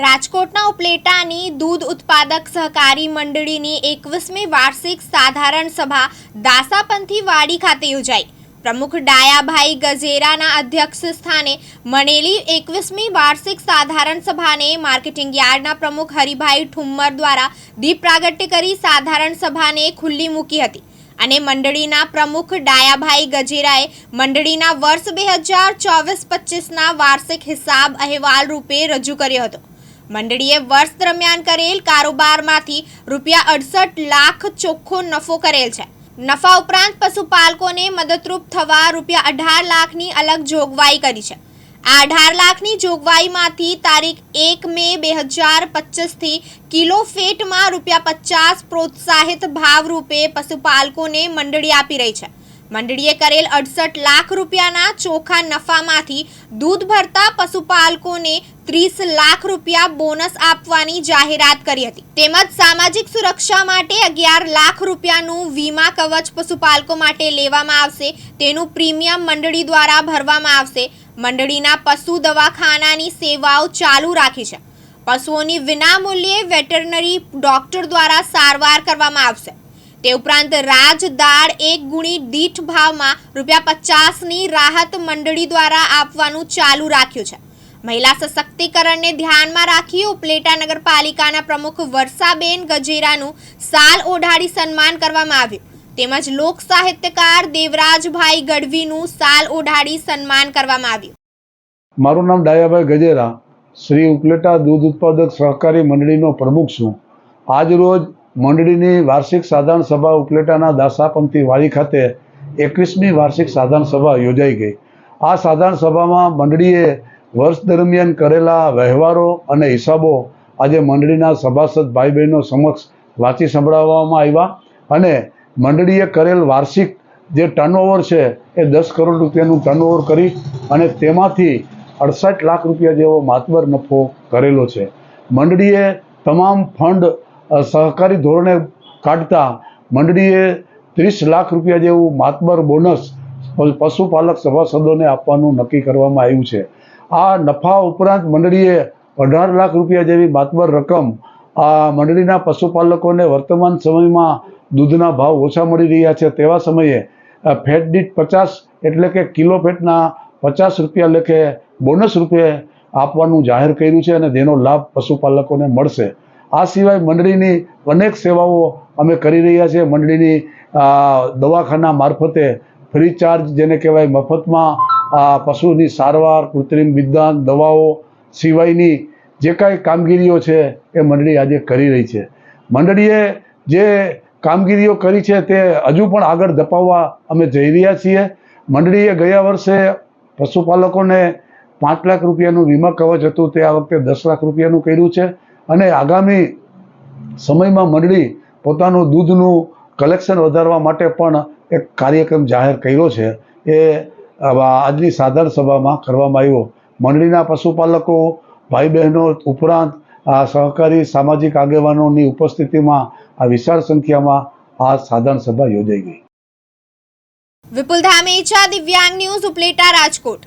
રાજકોટના ઉપલેટાની દૂધ ઉત્પાદક સહકારી મંડળીની એકવીસમી વાર્ષિક સાધારણ સભા દાસાપંથી વાડી ખાતે યોજાઈ. પ્રમુખ ડાયાભાઈ ગજેરાના અધ્યક્ષ સ્થાને મળેલી એકવીસમી વાર્ષિક સાધારણ સભાને માર્કેટિંગ યાર્ડના પ્રમુખ હરિભાઈ ઠુમ્મર દ્વારા દીપ પ્રાગટ્ય કરી સાધારણ સભાને ખુલ્લી મૂકી હતી અને મંડળીના પ્રમુખ ડાયાભાઈ ગજેરાએ મંડળીના વર્ષ બે હજાર ચોવીસ પચીસના વાર્ષિક હિસાબ અહેવાલ રૂપે રજૂ કર્યો હતો. મંડળીએ વર્ષ દરમિયાન કરેલ કારોબારમાંથી રૂપિયા અડસઠ લાખ ચોખ્ખો નફો કરેલ છે. નફા ઉપરાંત પશુપાલકોને મદદરૂપ થવા રૂપિયા અઢાર લાખની અલગ જોગવાઈ કરી છે. આ અઢાર લાખની જોગવાઈમાંથી તારીખ એક મે બે હજાર પચીસથી કિલો ફેટમાં રૂપિયા પચાસ પ્રોત્સાહિત ભાવ રૂપે પશુપાલકોને મંડળી આપી રહી છે. મંડળીએ કરેલ અડસઠ લાખ રૂપિયાના ચોખા નફામાંથી દૂધ ભરતા પશુપાલકોને ત્રીસ લાખ રૂપિયા બોનસ આપવાની જાહેરાત કરી હતી. તેમજ સામાજિક સુરક્ષા માટે અગિયાર લાખ રૂપિયાનું વીમા કવચ પશુપાલકો માટે લેવામાં આવશે. તેનું પ્રીમિયમ મંડળી દ્વારા ભરવામાં આવશે. મંડળીના પશુ દવાખાનાની સેવાઓ ચાલુ રાખી છે. પશુઓની વિનામૂલ્યે વેટરનરી ડોક્ટર દ્વારા સારવાર કરવામાં આવશે. તે ઉપરાંત રાજ દાળ એક ગુણી દીઠ ભાવમાં રૂપિયા પચાસની રાહત મંડળી દ્વારા આપવાનું ચાલુ રાખ્યું છે. મહિલા સશક્તિકરણને ધ્યાનમાં રાખી ઉપલેટા નગરપાલિકાના પ્રમુખ વર્ષાબેન ગજેરાનું સાલ ઓઢાડી સન્માન કરવામાં આવ્યું. તેમજ લોક સાહિત્યકાર દેવરાજભાઈ ગઢવીનું સાલ ઓઢાડી સન્માન કરવામાં આવ્યું. મારું નામ ડાયાભાઈ ગજેરા. શ્રી ઉપલેટા દૂધ ઉત્પાદક સહકારી મંડળીનો પ્રમુખ છું. આજ રોજ મંડળીની વાર્ષિક સાધારણ સભા ઉપલેટાના દાસાપંથી વાડી ખાતે એકવીસમી વાર્ષિક સાધારણ સભા યોજાઈ ગઈ. આ સાધારણ સભામાં મંડળીએ વર્ષ દરમિયાન કરેલા વ્યવહારો અને હિસાબો આજે મંડળીના સભાસદ ભાઈ બહેનો સમક્ષ વાંચી સંભળાવવામાં આવ્યા અને મંડળીએ કરેલ વાર્ષિક જે ટર્નઓવર છે એ દસ કરોડ રૂપિયાનું ટર્નઓવર કરી અને તેમાંથી અડસઠ લાખ રૂપિયા જેવો માતબર નફો કરેલો છે. મંડળીએ તમામ ફંડ સહકારી ધોરણે કાઢતા મંડળીએ ત્રીસ લાખ રૂપિયા જેવું માતબર બોનસ પશુપાલક સભાસદોને આપવાનું નક્કી કરવામાં આવ્યું છે. આ નફા ઉપરાંત મંડળીએ અઢાર લાખ રૂપિયા જેવી માતબર રકમ આ મંડળીના પશુપાલકોને વર્તમાન સમયમાં દૂધના ભાવ ઓછા મળી રહ્યા છે. તેવા સમયે ફેટ દીઠ પચાસ એટલે કે કિલો ફેટના પચાસ રૂપિયા લેખે બોનસ રૂપે આપવાનું જાહેર કર્યું છે અને તેનો લાભ પશુપાલકોને મળશે. આ સિવાય મંડળીની અનેક સેવાઓ અમે કરી રહ્યા છીએ. મંડળીની દવાખાના મારફતે ફ્રી ચાર્જ જેને કહેવાય, મફતમાં આ પશુની સારવાર, કૃત્રિમ વિદ્યાન દવાઓ સિવાયની જે કાંઈ કામગીરીઓ છે એ મંડળી આજે કરી રહી છે. મંડળીએ જે કામગીરીઓ કરી છે તે હજુ પણ આગળ ધપાવવા અમે જઈ રહ્યા છીએ. મંડળીએ ગયા વર્ષે પશુપાલકોને પાંચ લાખ રૂપિયાનું વીમા કવચ હતું, તે આ વખતે દસ લાખ રૂપિયાનું કર્યું છે અને આગામી સમયમાં મંડળી પોતાનું દૂધનું કલેક્શન વધારવા માટે પણ એક કાર્યક્રમ જાહેર કર્યો છે. એ આજની સાધારણ સભામાં કરવામાં આવ્યો. મંડળીના પશુપાલકો ભાઈ બહેનો ઉપરાંત આ સહકારી સામાજિક આગેવાનોની ઉપસ્થિતિમાં આ વિશાળ સંખ્યામાં આ સાધારણ સભા યોજાઈ ગઈ. વિપુલ ધામેચા, દિવ્યાંગ ન્યૂઝ, ઉપલેટા, રાજકોટ.